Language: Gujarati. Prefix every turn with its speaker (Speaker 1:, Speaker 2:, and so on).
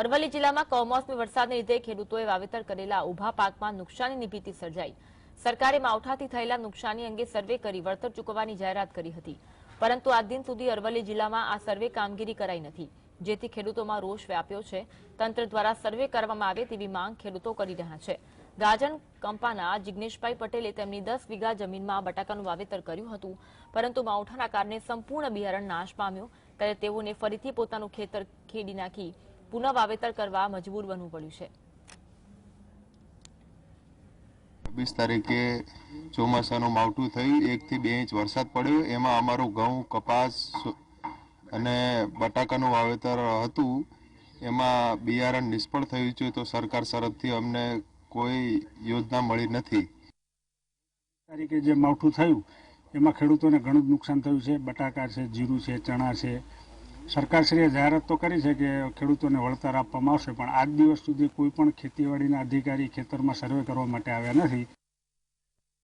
Speaker 1: અરવલ્લી જિલ્લામાં કમોસમી વરસાદને લીધે ખેડૂતોએ વાવેતર કરેલા ઊભા પાકમાં નુકસાનીની ભીતિ સર્જાઈ. સરકારે માવઠાથી થયેલા નુકસાની અંગે સર્વે કરી વળતર ચૂકવવાની જાહેરાત કરી હતી. પરંતુ આજ દિન સુધી અરવલ્લી જિલ્લામાં આ સર્વે કામગીરી કરાઈ નથી. જેથી ખેડૂતોમાં રોષ વ્યાપ્યો છે. તંત્ર દ્વારા સર્વે કરવામાં આવે તેવી માંગ ખેડૂતો કરી રહ્યા છે. ગાજણ કંપાના જિજ્ઞેશભાઈ પટેલે તેમની દસ વીઘા જમીનમાં બટાકાનું વાવેતર કર્યું હતું. પરંતુ માવઠાના કારણે સંપૂર્ણ બિયારણ નાશ પામ્યું. ત્યારે તેઓને ફરીથી પોતાનું ખેતર ખેડી નાખી પુનઃ વાવેતર કરવા મજબૂર બનવું પડ્યું છે.
Speaker 2: છવ્વીસ તારીખે ચોમાસાનું માવઠું થયું એકથી બે ઇંચ વરસાદ પડ્યો. એમાં અમારું ઘઉં કપાસ અને બટાકાનું વાવેતર હતું. એમાં બિયારણ નિષ્ફળ થયું છે તો સરકાર તરફથી અમને કોઈ યોજના મળી નથી.
Speaker 3: તારીખે જે માવઠું થયું એમાં ખેડૂતોને ઘણું જ નુકસાન થયું છે. બટાકા છે જીરું છે ચણા છે સરકારશ્રીએ જાહેરાત તો કરી છે કે ખેડૂતોને વળતર આપવામાં આવશે, પણ આજ દિવસ સુધી કોઈ પણ ખેતીવાડીના અધિકારી ખેતરમાં સર્વે કરવા માટે આવ્યા નથી.